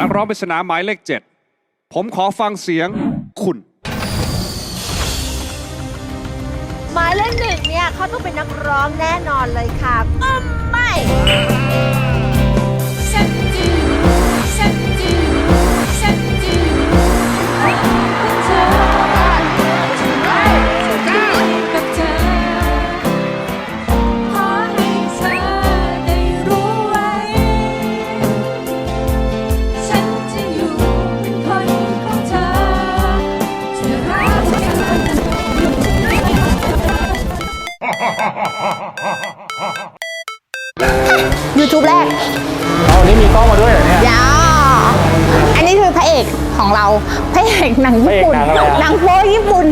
นักร้องปริศนาหมายเลขเจ็ดผมขอฟังเสียงคุณ หมายเลขหนึ่งเนี่ยเขาต้องเป็นนักร้องแน่นอนเลยค่ะอืมไม่ อ YouTube แรกเอานี่มีกล้องมาด้วยเหรอเนี่ย ยาอันนี้คือพระเอกของเรา พระเอกหนังญี่ปุ่น พระเอกหนังอะไรอะ หนังโป๊ญี่ปุ่น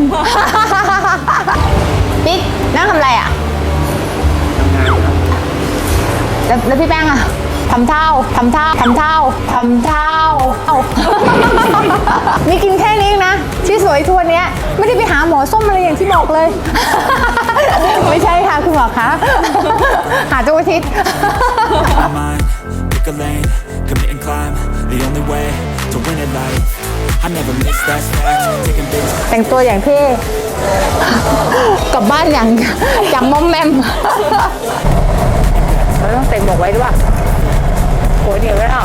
ปิ๊กนั่งทำอะไรอะ แล้วแล้วพี่แป้งอะทำเท่าทำเท่าทำเท่าทำเท่าเอ้านี่กินแค่นี้เองนะ ที่สวยทวนเนี้ยไม่ได้ไปหาหมอส้มอะไรอย่างที่บอกเลย ไม่ใช่ค่ะคุณหมอคะหาเจ้าอาทิตย์ my mind, pick a lane, commit and climb. The only way to win at life. I never miss that fact. Taking big แต่งตัวอย่างเท่ กลับบ้านอย่างอย่างมอมแมมเราต้องใส่หมวกไว้ด้วยโหเดี๋ยวไว้หรอ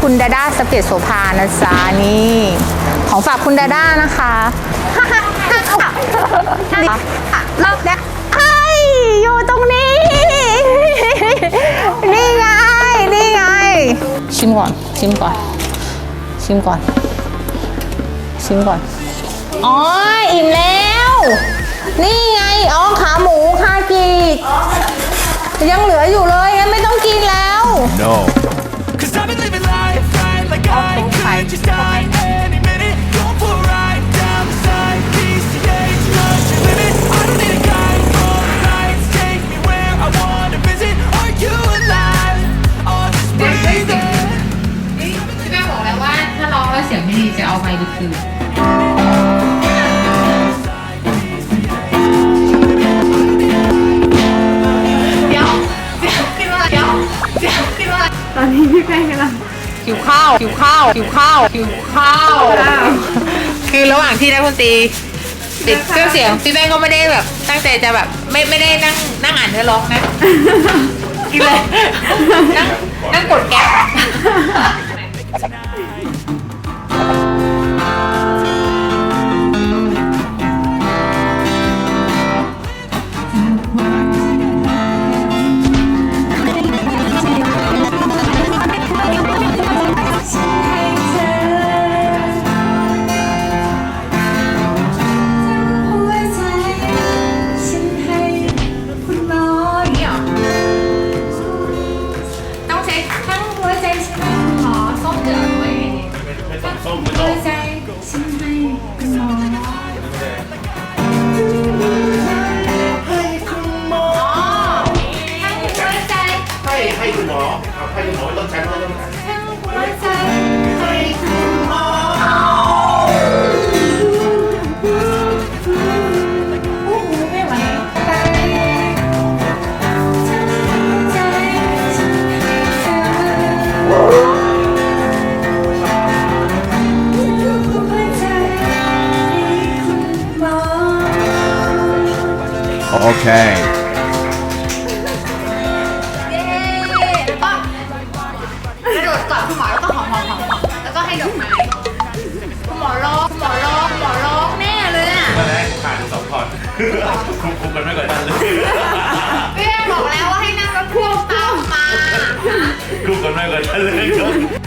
คุณดาด้าสเก็ตโสภานะจ๊ะนี่ ของฝากคุณดาด้านะคะรอบเนี้ยไอ้ยอยู่ตรงนี้ นี่ไง นี่ไง ชิมก่อน ชิมก่อน ชิมก่อน ชิมก่อน อ๋อ อิ่มแล้ว นี่ไง อ๋อ ขาหมูคากิยังเหลืออยู่เลยงั้นไม่ต้องกินแล้ว no Cause I've been living life right like I Oh, could just die ดว่าตอนนี้พี่แป้งกำลังหิวข้าวหิวข้าวหิวข้าวหิวข้าว คือระหว่างที่นักดนตรีปิดเครื่องเสียงพี่แป้งก็ไม่ได้แบบ ตั้งใจจะแบบ ไม่ไม่ได้นั่งนั่งอ่านเนื้อร้องนะกินเลยนั่ง มอเอาให้คุณหมอต้องใช้ต้องใช้ทั้งหัวใจให้คุณหมอโอ้โหไม่ไหวไปทั้งหัวใจฉันโอเคาคุณหมอแล้วก็หอมหอมหอมหอมแล้วก็ให้ดอกไม้คุณหมอร้องคุณหมอร้องคุณหมอร้องแน่เลยอะมานแรกผ่านสองพอร์ตคุมคุมกันไม่ก่อนนั่นเลยพี่แม่บอกแล้วว่าให้นั่งรถพ่วงตามมาคุมกันไม่ก่อนนั่นเลย